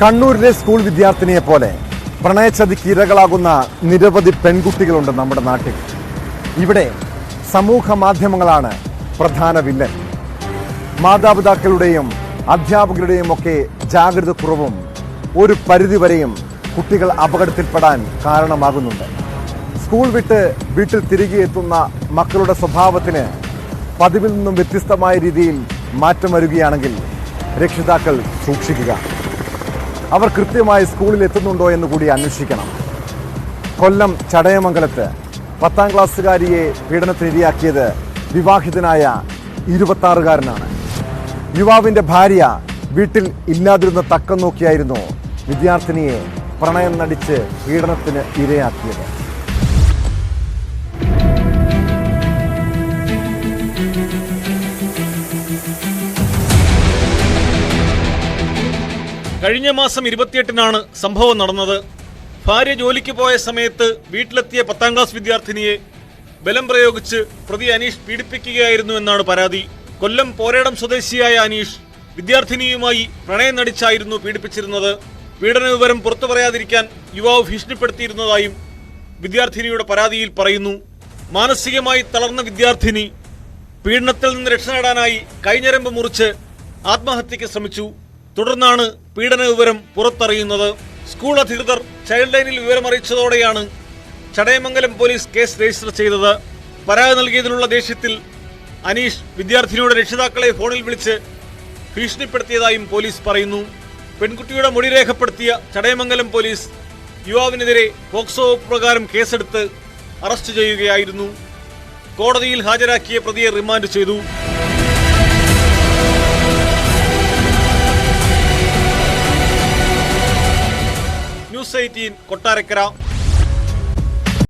കണ്ണൂരിലെ സ്കൂൾ വിദ്യാർത്ഥിനിയെ പോലെ പ്രണയച്ചതിക്ക് ഇരകളാകുന്ന നിരവധി പെൺകുട്ടികളുണ്ട് നമ്മുടെ നാട്ടിൽ. ഇവിടെ സമൂഹ മാധ്യമങ്ങളാണ് പ്രധാന വില്ലൻ. മാതാപിതാക്കളുടെയും അധ്യാപകരുടെയും ഒക്കെ ജാഗ്രത കുറവും ഒരു പരിധിവരെയും കുട്ടികൾ അപകടത്തിൽപ്പെടാൻ കാരണമാകുന്നുണ്ട്. സ്കൂൾ വിട്ട് വീട്ടിൽ തിരികെ എത്തുന്ന മക്കളുടെ സ്വഭാവത്തിന് പതിവിൽ നിന്നും വ്യത്യസ്തമായ രീതിയിൽ മാറ്റം വരികയാണെങ്കിൽ രക്ഷിതാക്കൾ സൂക്ഷിക്കുക. അവർ കൃത്യമായി സ്കൂളിൽ എത്തുന്നുണ്ടോ എന്ന് കൂടി അന്വേഷിക്കണം. കൊല്ലം ചടയമംഗലത്ത് പത്താം ക്ലാസ്സുകാരിയെ പീഡനത്തിനിരയാക്കിയത് വിവാഹിതനായ ഇരുപത്താറുകാരനാണ്. യുവാവിന്റെ ഭാര്യ വീട്ടിൽ ഇല്ലാതിരുന്ന തക്കം നോക്കിയായിരുന്നു വിദ്യാർത്ഥിനിയെ പ്രണയം നടിച്ച് പീഡനത്തിന് ഇരയാക്കിയത്. കഴിഞ്ഞ മാസം ഇരുപത്തിയെട്ടിനാണ് സംഭവം നടന്നത്. ഭാര്യ ജോലിക്ക് പോയ സമയത്ത് വീട്ടിലെത്തിയ പത്താം ക്ലാസ് വിദ്യാർത്ഥിനിയെ ബലം പ്രയോഗിച്ച് പ്രതി അനീഷ് പീഡിപ്പിക്കുകയായിരുന്നു എന്നാണ് പരാതി. കൊല്ലം പോരേടം സ്വദേശിയായ അനീഷ് വിദ്യാർത്ഥിനിയുമായി പ്രണയം നടിച്ചായിരുന്നു പീഡിപ്പിച്ചിരുന്നത്. പീഡന വിവരം പുറത്തു പറയാതിരിക്കാൻ യുവാവ് ഭീഷണിപ്പെടുത്തിയിരുന്നതായും വിദ്യാർത്ഥിനിയുടെ പരാതിയിൽ പറയുന്നു. മാനസികമായി തളർന്ന വിദ്യാർത്ഥിനി പീഡനത്തിൽ നിന്ന് രക്ഷ നേടാനായി കൈഞ്ഞരമ്പ് മുറിച്ച് ആത്മഹത്യയ്ക്ക് ശ്രമിച്ചു. തുടർന്നാണ് പീഡന വിവരം പുറത്തറിയുന്നത്. സ്കൂൾ അധികൃതർ ചൈൽഡ് ലൈനിൽ വിവരമറിയിച്ചതോടെയാണ് ചടയമംഗലം പോലീസ് കേസ് രജിസ്റ്റർ ചെയ്തത്. പരാതി നൽകിയതിനുള്ള ദേഷ്യത്തിൽ അനീഷ് വിദ്യാർത്ഥിനിയുടെ രക്ഷിതാക്കളെ ഫോണിൽ വിളിച്ച് ഭീഷണിപ്പെടുത്തിയതായും പോലീസ് പറയുന്നു. പെൺകുട്ടിയുടെ മൊഴി രേഖപ്പെടുത്തിയ ചടയമംഗലം പോലീസ് യുവാവിനെതിരെ പോക്സോ പ്രകാരം കേസെടുത്ത് അറസ്റ്റ് ചെയ്യുകയായിരുന്നു. കോടതിയിൽ ഹാജരാക്കിയ പ്രതിയെ റിമാൻഡ് ചെയ്തു. News eighteen Kottarakkara.